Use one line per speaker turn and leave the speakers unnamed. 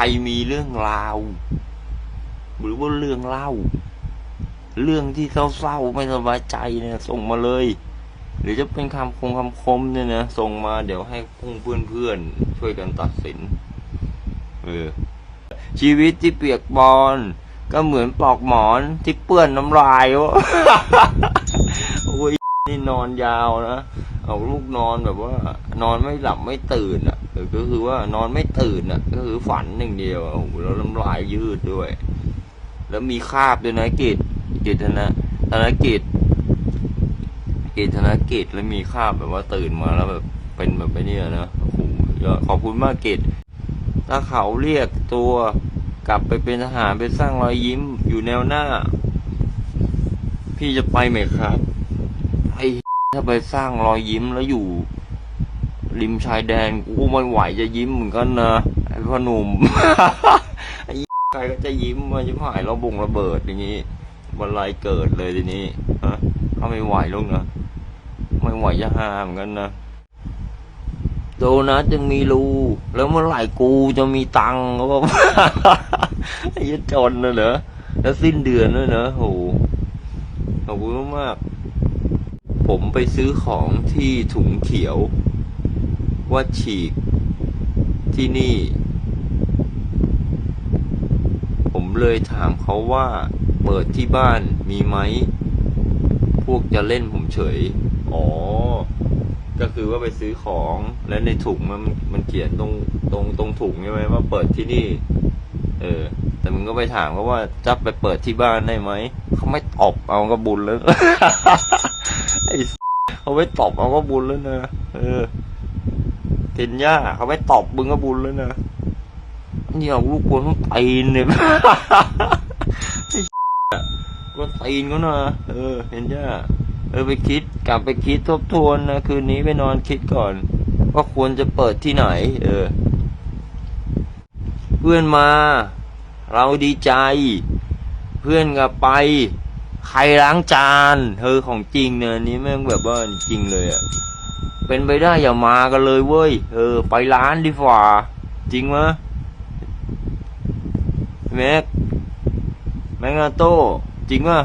รมีเรื่องราว หรือว่าเรื่องเล่า เรื่องที่เศร้าๆไม่สบายใจเนี่ย ส่งมาเลย หรือจะเป็นคำคงคำคมเนี่ยนะส่งมาเดี๋ยวให้พงเพื่อนๆช่วยกันตัดสินเออชีวิตที่เปียกบอนก็เหมือนปลอกหมอนที่เปื้อนน้ำลายวะ นี่นอนยาวนะเอาลูกนอนแบบว่า นอนไม่หลับไม่ตื่นอะก็คือว่านอนไม่ตื่นอะ ก็คือฝันหนึ่งเดียวโอ้โหแล้วน้ำลายยืดด้วย แล้วมีคาบด้วยนะกิจกิจธนะธนกิจกิจธนกิจแล้วมีคาบแบบว่าตื่นมาแล้วแบบเป็นแบบไอ้เนี่ยนะโอ้โหขอบคุณมากกิจถ้าเขาเรียกตัวกลับไปเป็นทหารไปสร้างรอยยิ้มอยู่แนวหน้า พี่จะไปไหมครับ ถ้าไปสร้างรอยยิ้มแล้วอยู่ ริมชายแดนกูไม่ไหวจะยิ้มเหมือนกันนะไอ้พ่อหนุ่มไอ้ใครก็จะยิ้มมาจะหายเราบงระเบิดอย่างนี้วันไรเกิดเลยทีนี้ฮะเขาไม่ไหวลูกนะไม่ไหวจะห้ามกันนะโดนัทยังมีรู แล้วเมื่อไหร่กูจะมีตังค์เขาบอกไอ้จนนะเหรอแล้วสิ้นเดือนด้วยนะโหขอบคุณมากๆ ผมไปซื้อของที่ถุงเขียว ว่าฉีกที่นี่ ผมเลยถามเขาว่าเปิดที่บ้านมีไหม พวกจะเล่นผมเฉย อ๋อ ก็คือว่าไปซื้อของแล้วในถุงมันมันเขียนตรงตรงตรงถุงใช่ไหมว่าเปิดที่นี่ เออ แต่มึงก็ไปถามเขาว่าจะไปเปิดที่บ้านได้ไหม เขาไม่ตอบเอาก็บุญแล้วไอ้เขาไม่ตอบเอาก็บุญแล้วนะเออเทนย่าเขาไม่ตอบมึงก็บุญแล้วนะเนี่เอาลูกกวนต้องตีนเนี่ยไอ้กวนตีนเขานะเออเทนย่าเออไปคิดกลับไปคิดทบทวนนะคืนนี้ไปนอนคิดก่อน ว่าควรจะเปิดที่ไหน เออ เพื่อนมา เราดีใจ เพื่อนก็ไป ใครล้างจานเธอของจริงเนี่ยนี้แม่งแบบว่าจริงเลยอะ่ะเป็นไปได้อย่ามากันเลยเว้ยเออ ไปร้านดีกว่า จริงมะแม็กแมกนาโต้จริงมะ